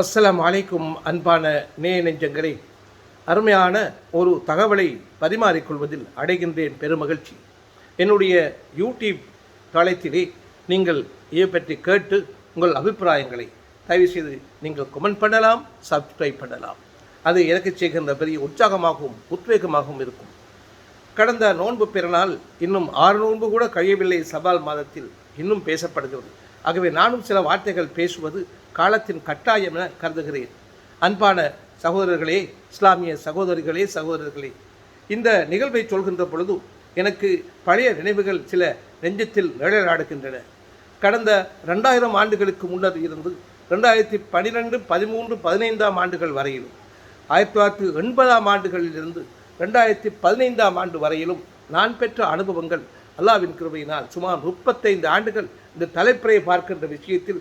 அஸ்ஸலாம் அலைக்கும் அன்பான நே நெஞ்சங்களே. அருமையான ஒரு தகவலை பரிமாறிக்கொள்வதில் அடைகின்றேன் பெருமகிழ்ச்சி. என்னுடைய யூடியூப் தளத்திலே நீங்கள் இதை பற்றி கேட்டு உங்கள் அபிப்பிராயங்களை தயவு செய்து நீங்கள் கமெண்ட் பண்ணலாம் சப்ஸ்கிரைப் பண்ணலாம். அது எனக்கு செய்கின்ற பெரிய உற்சாகமாகவும் உத்வேகமாகவும் இருக்கும். கடந்த நோன்பு பிறநாள் இன்னும் ஆறு நோன்பு கூட கழியவில்லை. சபால் மாதத்தில் இன்னும் பேசப்படுகிறது. ஆகவே நானும் சில வார்த்தைகள் பேசுவது காலத்தின் கட்டாயம் என கருதுகிறேன். அன்பான சகோதரர்களே இஸ்லாமிய சகோதரிகளே சகோதரர்களே இந்த நிகழ்வை சொல்கின்ற பொழுது எனக்கு பழைய நினைவுகள் சில நெஞ்சத்தில் நிழலாடுகின்றன. கடந்த ரெண்டாயிரம் ஆண்டுகளுக்கு முன்னர் இருந்து ரெண்டாயிரத்தி பன்னிரெண்டு பதிமூன்று பதினைந்தாம் ஆண்டுகள் வரையிலும் ஆயிரத்தி தொள்ளாயிரத்தி எண்பதாம் ஆண்டுகளிலிருந்து ரெண்டாயிரத்தி பதினைந்தாம் ஆண்டு வரையிலும் நான் பெற்ற அனுபவங்கள் அல்லாவின் கிருபையினால் சுமார் முப்பத்தைந்து ஆண்டுகள் இந்த தலைப்புறையை பார்க்கின்ற விஷயத்தில்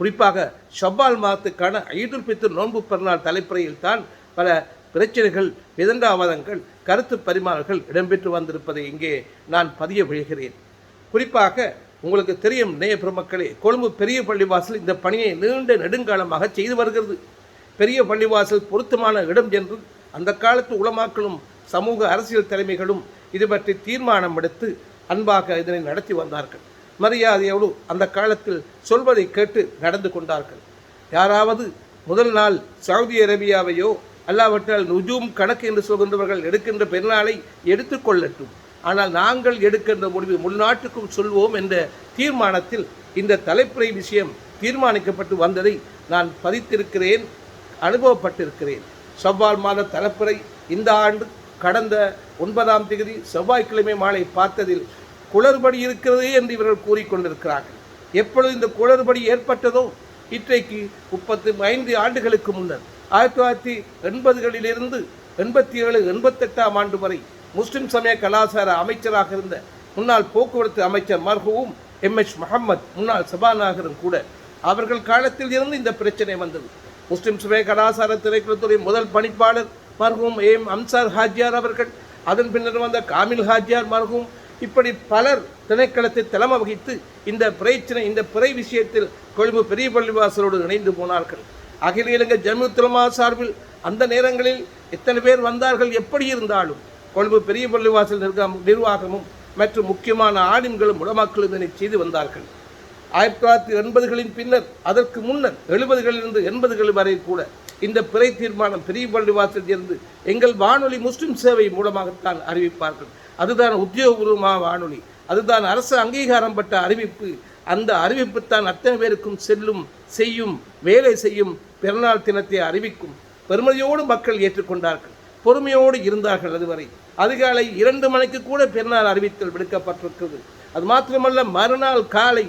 குறிப்பாக ஷவ்வால் மாதத்துக்கான ஐதுல் பித்து நோன்பு பெருநாள் தலைப்புறையில் தான் பல பிரச்சனைகள் விதண்டாவாதங்கள் கருத்து பரிமாறல்கள் இடம்பெற்று வந்திருப்பதை இங்கே நான் பதிய விழுகிறேன். குறிப்பாக உங்களுக்கு தெரியும் நேய பெருமக்களே கொழும்பு பெரிய பள்ளிவாசல் இந்த பணியை நீண்ட நெடுங்காலமாக செய்து வருகிறது. பெரிய பள்ளிவாசல் பொருத்தமான இடம் என்று அந்த காலத்து உளமாக்களும் சமூக அரசியல் தலைமைகளும் இது பற்றி தீர்மானம் எடுத்து அன்பாக இதனை நடத்தி வந்தார்கள். மரியாதையோடு அந்த காலத்தில் சொல்வதை கேட்டு நடந்து கொண்டார்கள். யாராவது முதல் நாள் சவுதி அரேபியாவையோ அல்லாவற்றால் நுஜூம் கணக்கு என்று சொல்கின்றவர்கள் எடுக்கின்ற பெருநாளை எடுத்துக்கொள்ளட்டும் ஆனால் நாங்கள் எடுக்கின்ற முடிவு முள்நாட்டுக்கும் சொல்வோம் என்ற தீர்மானத்தில் இந்த தலைப்புரை விஷயம் தீர்மானிக்கப்பட்டு வந்ததை நான் பதித்திருக்கிறேன் அனுபவப்பட்டிருக்கிறேன். செவ்வால் மாத தலைப்புரை இந்த ஆண்டு கடந்த ஒன்பதாம் தேதி செவ்வாய்க்கிழமை மாலை பார்த்ததில் குளறுபடி இருக்கிறது என்று இவர்கள் கூறிக்கொண்டிருக்கிறார்கள். எப்பொழுது இந்த குளறுபடி ஏற்பட்டதோ? இன்றைக்கு முப்பத்து ஐந்து ஆண்டுகளுக்கு முன்னர் ஆயிரத்தி தொள்ளாயிரத்தி எண்பதுகளிலிருந்து எண்பத்தி ஏழு எண்பத்தெட்டாம் ஆண்டு வரை முஸ்லிம் சமய கலாச்சார அமைச்சராக இருந்த முன்னாள் போக்குவரத்து அமைச்சர் மர்ஹூம் எம் எச் முகமது முன்னாள் சபாநாயகரும் கூட அவர்கள் காலத்தில் இருந்து இந்த பிரச்சனை வந்தது. முஸ்லிம் சமய கலாச்சார திரைக்குழுத்துறை முதல் பணிப்பாளர் மர்ஹூம் ஏம் அம்சார் ஹாஜியார் அவர்கள் அதன் பின்னர் வந்த காமில் ஹாஜியார் மர்ஹூம் இப்படி பலர் திணைக்களத்தை தலைமை வகித்து இந்த பிரச்சனை இந்த பிறை விஷயத்தில் கொழும்பு பெரிய பள்ளிவாசலோடு இணைந்து போனார்கள். அகில இலங்கை ஜமித்துலமா சார்பில் அந்த நேரங்களில் எத்தனை பேர் வந்தார்கள் எப்படி இருந்தாலும் கொழும்பு பெரிய பள்ளிவாசல் நிர்வாகம் நிர்வாகமும் மற்றும் முக்கியமான ஆணின்களும் உடமாக்களும் இதனை செய்து வந்தார்கள். ஆயிரத்தி தொள்ளாயிரத்தி எண்பதுகளின் பின்னர் அதற்கு முன்னர் எழுபதுகளிலிருந்து எண்பதுகள் வரை கூட இந்த பிறை தீர்மானம் பெரிய பள்ளிவாசல் இருந்து எங்கள் வானொலி முஸ்லிம் சேவை மூலமாகத்தான் அறிவிப்பார்கள். அதுதான் உத்தியோகபூர்வமாக வானொலி. அதுதான் அரசு அங்கீகாரம் பட்ட அறிவிப்பு. அந்த அறிவிப்பு தான் அத்தனை பேருக்கும் செல்லும் செய்யும் வேலை செய்யும் பிறநாள் தினத்தை அறிவிக்கும். பெருமையோடு மக்கள் ஏற்றுக்கொண்டார்கள். பொறுமையோடு இருந்தார்கள் அதுவரை. அதிகாலை இரண்டு மணிக்கு கூட பிறநாள் அறிவித்தல் விடுக்கப்பட்டிருக்கிறது. அது மாத்திரமல்ல மறுநாள் காலை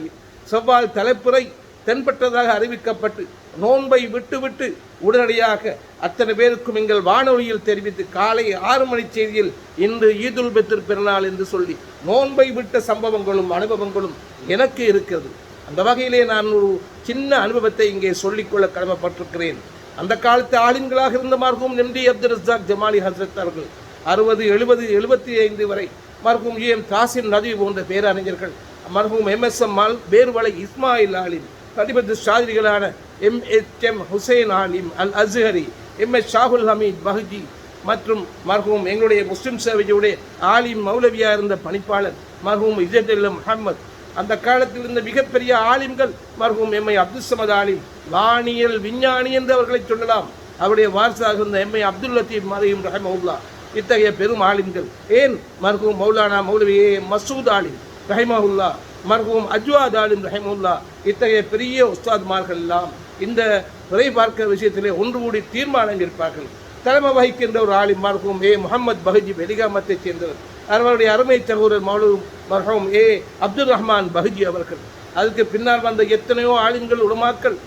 செவ்வாய் தலைப்புரை தென்பட்டதாக அறிவிக்கப்பட்டு நோன்பை விட்டுவிட்டு உடனடியாக அத்தனை பேருக்கும் எங்கள் வானொலியில் தெரிவித்து காலை ஆறு மணி செய்தியில் இன்று ஈதுல் பெத்திர் பிறநாள் என்று சொல்லி நோன்பை விட்ட சம்பவங்களும் அனுபவங்களும் எனக்கு இருக்கிறது. அந்த வகையிலே நான் ஒரு சின்ன அனுபவத்தை இங்கே சொல்லிக்கொள்ள கடமைப்பட்டிருக்கிறேன். அந்த காலத்து ஆளுங்களாக இருந்த மார்க்கும் எம்டி அப்துல் ரஸாக் ஜமாலி ஹசரத் அவர்கள் அறுபது எழுபது எழுபத்தி ஐந்து வரை மர்ஹூம் ஏ எம் தாசின் நதி போன்ற பேரறிஞர்கள் மர்ஹூம் எம் எஸ் எம் மால் பேர்வலை இஸ்மாயில் ஆலின் தடிபத்து ஷாதிரிகளான எம் எச் எம் ஹுசைன் ஆலிம் அல் Azhari M S Shahul Hameed Bahji மற்றும் மர்ஹூம் எங்களுடைய முஸ்லிம் சேவையுடைய ஆலிம் மௌலவியாக இருந்த பணிப்பாளர் மர்ஹூம் இஜத் முகமது அந்த காலத்தில் இருந்த மிகப்பெரிய ஆலிம்கள் மர்ஹூம் எம்ஐ அப்துல் சமத் ஆலிம். வானியல் விஞ்ஞானி என்று அவர்களை சொல்லலாம். அவருடைய வாரிசாக இருந்த எம்ஐ அப்துல் லத்தீப் மதையும் ரஹமவுல்லா இத்தகைய பெரும் ஆலிம்கள் ஏன் மர்ஹூம் மௌலானா மௌலவி ஏ மசூத் ஆலிம் ரஹிமஹுல்லா? மர்ஹூம் அஜ்வாத் ஆலிம் ரஹிமுல்லா இத்தகைய பெரிய உஸ்தாத்மார்கள் எல்லாம் இந்த துறை பார்க்க விஷயத்திலே ஒன்று கூடி தீர்மானம் இருப்பார்கள் தலைமை வகிக்கின்ற ஒரு ஆலிம் மர்ஹூம் ஏ முகமது பஹஜி வெளிகாமத்தைச் சேர்ந்தவர். அவருடைய அருமை சகோதரர் மௌலு மர்ஹூம் ஏ அப்துல் ரஹ்மான் பஹஜி அவர்கள். அதுக்கு பின்னால் வந்த எத்தனையோ ஆளுங்கள் உலமாக்கள்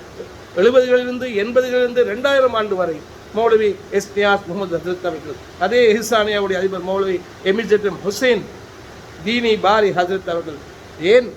எழுபதுகளிலிருந்து எண்பதுகளிலிருந்து ரெண்டாயிரம் ஆண்டு வரை மௌலவி எஸ். நியாஸ் முகமது ஹசரத் அவர்கள் அதே ஹிசானியாவுடைய அதிபர் மௌலவி எமிர்ஜெட்டம் ஹுசைன் தீனி பாரி ஹசரத் அவர்கள். ஏன்?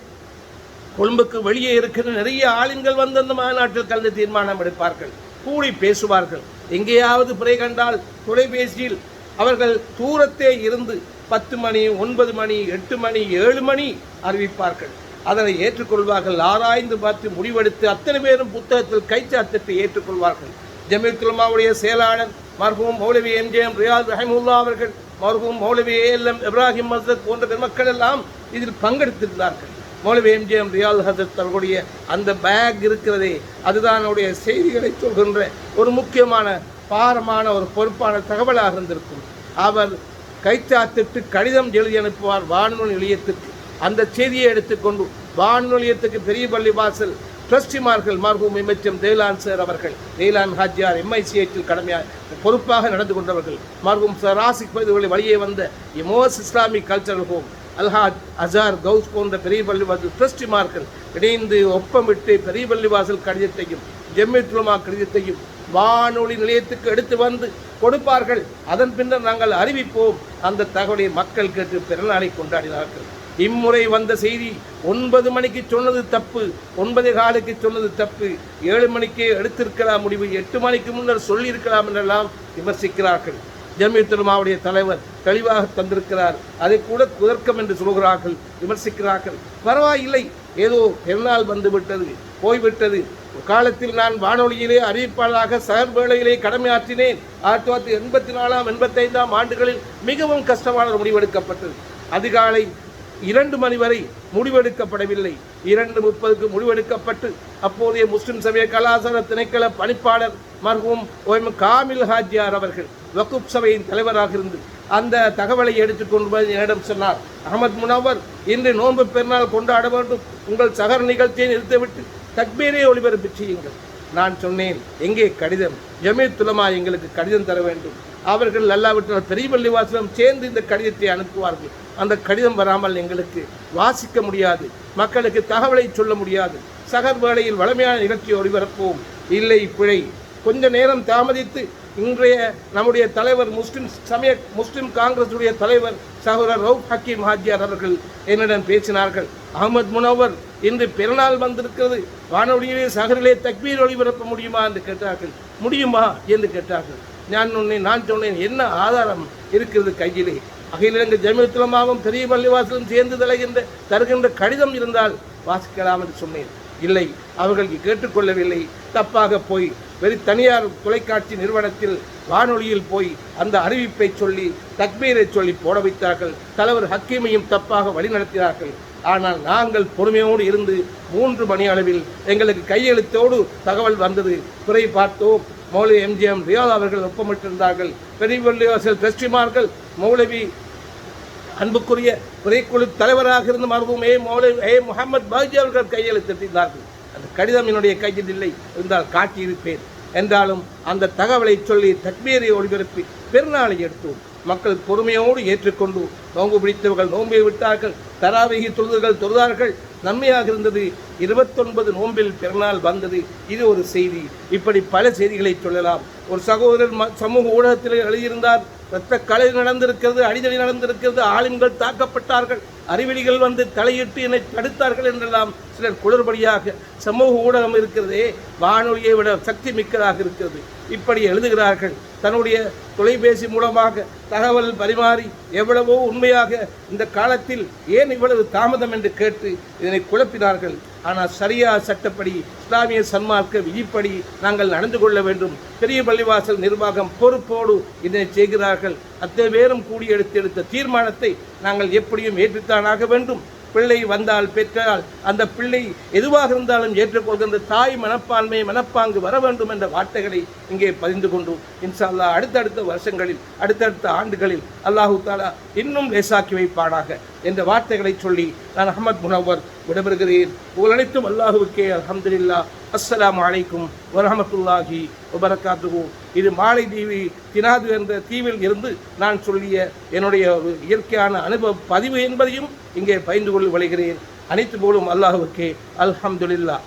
கொழும்புக்கு வெளியே இருக்கிற நிறைய ஆளுங்கள் வந்து அந்த மாநாட்டில் கலந்து தீர்மானம் எடுப்பார்கள். கூடி பேசுவார்கள். எங்கேயாவது பிறை கண்டால் தொலைபேசியில் அவர்கள் தூரத்தே இருந்து பத்து மணி ஒன்பது மணி எட்டு மணி ஏழு மணி அறிவிப்பார்கள். அதனை ஏற்றுக்கொள்வார்கள். ஆராய்ந்து பார்த்து முடிவெடுத்து அத்தனை பேரும் புத்தகத்தில் கைச்சாத்திட்டு ஏற்றுக்கொள்வார்கள். ஜமீத்துலமாவுடைய செயலாளர் மர்ஹூம் மௌலவி எம்ஜிஎம் ரியாத் ரஹிமுல்லா அவர்கள் மர்ஹூம் மௌலவி ஏஎல்எம் இப்ராஹிம் மசத் போன்ற பெருமக்கள் எல்லாம் இதில் பங்கெடுத்திருந்தார்கள். மௌலவி எம்ஜிஎம் ரியால் ஹசரத் அவர்களுடைய அந்த பேக் இருக்கிறதே அதுதான் அவருடைய செய்திகளை சொல்கின்ற ஒரு முக்கியமான பாரமான ஒரு பொறுப்பான தகவலாக இருந்திருக்கும். அவர் கைத்தாத்திட்டு கடிதம் எழுதி அனுப்புவார் வானொலி நிலையத்துக்கு. அந்த செய்தியை எடுத்துக்கொண்டு வானொலி நிலையத்துக்கு பெரிய பள்ளி வாசல் ட்ரஸ்டிமார்கள் மார்ஹூம் இமைச்சம் தேலான் சார் அவர்கள் தேலான் ஹாஜியார் எம்ஐசிஐட்டில் கடமையாக பொறுப்பாக நடந்து கொண்டவர்கள். மார்ஹூம் சார் ஆசிக் பகுதிகளில் வழியே வந்த இமோஸ் இஸ்லாமிக் கல்ச்சரல் ஹோம் அல்ஹாஜ் அசார் கவுஸ் போன்ற பெரிய பள்ளிவாசல் டிரஸ்டிமார்கள் இணைந்து ஒப்பமிட்டு பெரிய பள்ளிவாசல் கடிதத்தையும் ஜெம்மித்துலமா கடிதத்தையும் வானொலி நிலையத்துக்கு எடுத்து வந்து கொடுப்பார்கள். அதன் பின்னர் நாங்கள் அறிவிப்போம். அந்த தகவலை மக்கள் கேட்டு பிறநாளை கொண்டாடினார்கள். இம்முறை வந்த செய்தி ஒன்பது மணிக்கு சொன்னது தப்பு ஒன்பது காலுக்கு சொன்னது தப்பு. ஏழு மணிக்கே எடுத்திருக்கலாம் முடிவு எட்டு மணிக்கு முன்னர் சொல்லியிருக்கலாம் என்றெல்லாம் விமர்சிக்கிறார்கள். ஜமியத்துலமாவுடைய தலைவர் தெளிவாக தந்திருக்கிறார். அதை கூட குதர்க்கம் என்று சொல்கிறார்கள் விமர்சிக்கிறார்கள். பரவாயில்லை ஏதோ பெருநாள் வந்துவிட்டது போய்விட்டது. காலத்தில் நான் வானொலியிலே அறிவிப்பாளராக சகர் வேளையிலே கடமையாற்றினேன் ஆயிரத்தி தொள்ளாயிரத்தி எண்பத்தி நாலாம் எண்பத்தைந்தாம் ஆண்டுகளில் மிகவும் கஷ்டமான ஒரு முடிவெடுக்கப்பட்டது அதிகாலை இரண்டு மணி வரை முடிவெடுக்கப்படவில்லை. இரண்டு முப்பதுக்கு முடிவெடுக்கப்பட்டு அப்போதைய முஸ்லிம் சமய கலாச்சார திணைக்கள பணிப்பாளர் மர்ஹூம் ஓஎம் காமில் ஹாஜியார் அவர்கள் வகுப் சபையின் தலைவராக இருந்து அந்த தகவலை எடுத்துக்கொண்டு என்னிடம் சொன்னார். அகமது முனவர் இன்று நோன்பு பெருநாள் கொண்டாட வேண்டும். உங்கள் சகர் நிகழ்ச்சியை நிறுத்திவிட்டு தக்பீரே ஒளிபரப்பு செய்யுங்கள். நான் சொன்னேன் எங்கே கடிதம்? ஜமீத் துலமா எங்களுக்கு கடிதம் தர வேண்டும். அவர்கள் அல்லாவிட்டால் பெரிய பள்ளிவாசலம் சேர்ந்து இந்த கடிதத்தை அனுப்புவார்கள். அந்த கடிதம் வராமல் எங்களுக்கு வாசிக்க முடியாது. மக்களுக்கு தகவலை சொல்ல முடியாது. சகர் வேளையில் வளமையான நிகழ்ச்சியை ஒளிபரப்போம் இல்லை பிழை. கொஞ்ச நேரம் தாமதித்து இன்றைய நம்முடைய தலைவர் முஸ்லிம் சமய முஸ்லிம் காங்கிரசுடைய தலைவர் சகோதரர் ரவுப் ஹக்கீம் ஹாஜியார் அவர்கள் என்னிடம் பேசினார்கள். அகமது முனவர் இன்று பிறநாள் வந்திருக்கிறது. வானொலியிலே சகரிலே தக்பீர் ஒளிபரப்ப முடியுமா என்று கேட்டார்கள். முடியுமா என்று கேட்டார்கள். நான் உன்னை நான் சொன்னேன் என்ன ஆதாரம் இருக்கிறது கையிலே? அகில இலங்கை ஜமியத்துலமாவும் பெரிய பள்ளிவாசலும் சேர்ந்து தலைகின்ற தருகின்ற கடிதம் இருந்தால் வாசிக்கலாம் என்று சொன்னேன். இல்லை அவர்களுக்கு கேட்டுக்கொள்ளவில்லை தப்பாக போய் வெறி தனியார் தொலைக்காட்சி நிறுவனத்தில் வானொலியில் போய் அந்த அறிவிப்பை சொல்லி தக்மீரை சொல்லி போட வைத்தார்கள். தலைவர் ஹக்கீமையும் தப்பாக வழிநடத்தினார்கள். ஆனால் நாங்கள் பொறுமையோடு இருந்து மூன்று மணி அளவில் எங்களுக்கு கையெழுத்தோடு தகவல் வந்தது. குறை பார்த்தோம். மௌலவி எம்ஜிஎம் ரியாத் அவர்கள் ஒப்பமிட்டிருந்தார்கள். பெரியவள்ளிவாசல் ட்ரஸ்டிமார்கள் மௌலவி அன்புக்குரிய குறைக்குழு தலைவராக இருந்த மருவும் ஏ மௌலவி ஏ முகமது பாஜி அவர்கள் கையெழுத்திட்டிருந்தார்கள். அந்த கடிதம் என்னுடைய கையில் இல்லை. இருந்தால் காட்டியிருப்பேன். என்றாலும் அந்த தகவலை சொல்லி தக்மீரை ஒளிபரப்பி பெருநாளை எடுத்தோம். மக்கள் பொறுமையோடு ஏற்றுக்கொண்டு நோன்பு பிடித்தவர்கள் நோன்பை விட்டார்கள் தராவிகி தொழுதுகள் தொழுதார்கள். நன்மையாக இருந்தது. இருபத்தொன்பது நோன்பில் பிறநாள் வந்தது. இது ஒரு செய்தி. இப்படி பல செய்திகளை சொல்லலாம். ஒரு சகோதரர் சமூக ஊடகத்தில் எழுதியிருந்தார் இரத்த கலை நடந்திருக்கிறது அடிதடி நடந்திருக்கிறது ஆளுங்கள் தாக்கப்பட்டார்கள் அறிவிலிகள் வந்து தலையிட்டு என்னை தடுத்தார்கள் என்றெல்லாம் சிலர் குளறுபடியாக சமூக ஊடகம் இருக்கிறதே வானொலியை விட சக்தி மிக்கதாக இருக்கிறது. இப்படி எழுதுகிறார்கள். தன்னுடைய தொலைபேசி மூலமாக தகவல் பரிமாறி எவ்வளவோ உண்மையாக இந்த காலத்தில் ஏன் இவ்வளவு தாமதம் என்று கேட்டு இதனை குழப்பினார்கள். ஆனால் சரியா சட்டப்படி இஸ்லாமிய சன்மார்க்க விதிப்படி நாங்கள் நடந்து கொள்ள வேண்டும். பெரிய பள்ளிவாசல் நிர்வாகம் பொறுப்போடு இதனை செய்கிறார்கள். அத்தனை பேரும் கூடி எடுத்து எடுத்த தீர்மானத்தை நாங்கள் எப்படியும் ஏற்றுத்தானாக வேண்டும். பிள்ளை வந்தால் பெற்றால் அந்த பிள்ளை எதுவாக இருந்தாலும் ஏற்றுக்கொள்கின்ற தாய் மனப்பான்மை மனப்பாங்கு வர வேண்டும் என்ற வார்த்தைகளை இங்கே பதிந்து கொண்டு இன்ஷா அடுத்தடுத்த வருஷங்களில் அடுத்தடுத்த ஆண்டுகளில் அல்லாஹு தாலா இன்னும் லேசாக்கி வைப்பானாக. என்ற வார்த்தைகளை சொல்லி நான் அஹமத் முனவர் விடைபெறுகிறேன். உங்கள் அனைத்தும் அல்லாஹுவுக்கே அல்ஹம்துலில்லாஹ் அஸ்ஸலாமு அலைக்கும் வரஹமத்துல்லாஹி வபரகாத்துஹு. இது மாலை தீவி தினாது என்ற தீவில் இருந்து நான் சொல்லிய என்னுடைய ஒரு இயற்கையான அனுபவ பதிவு என்பதையும் இங்கே பயந்து கொள்ள விளைகிறேன். அனைத்து போலும் அல்லாஹுவுக்கே அல்ஹம்துல்லா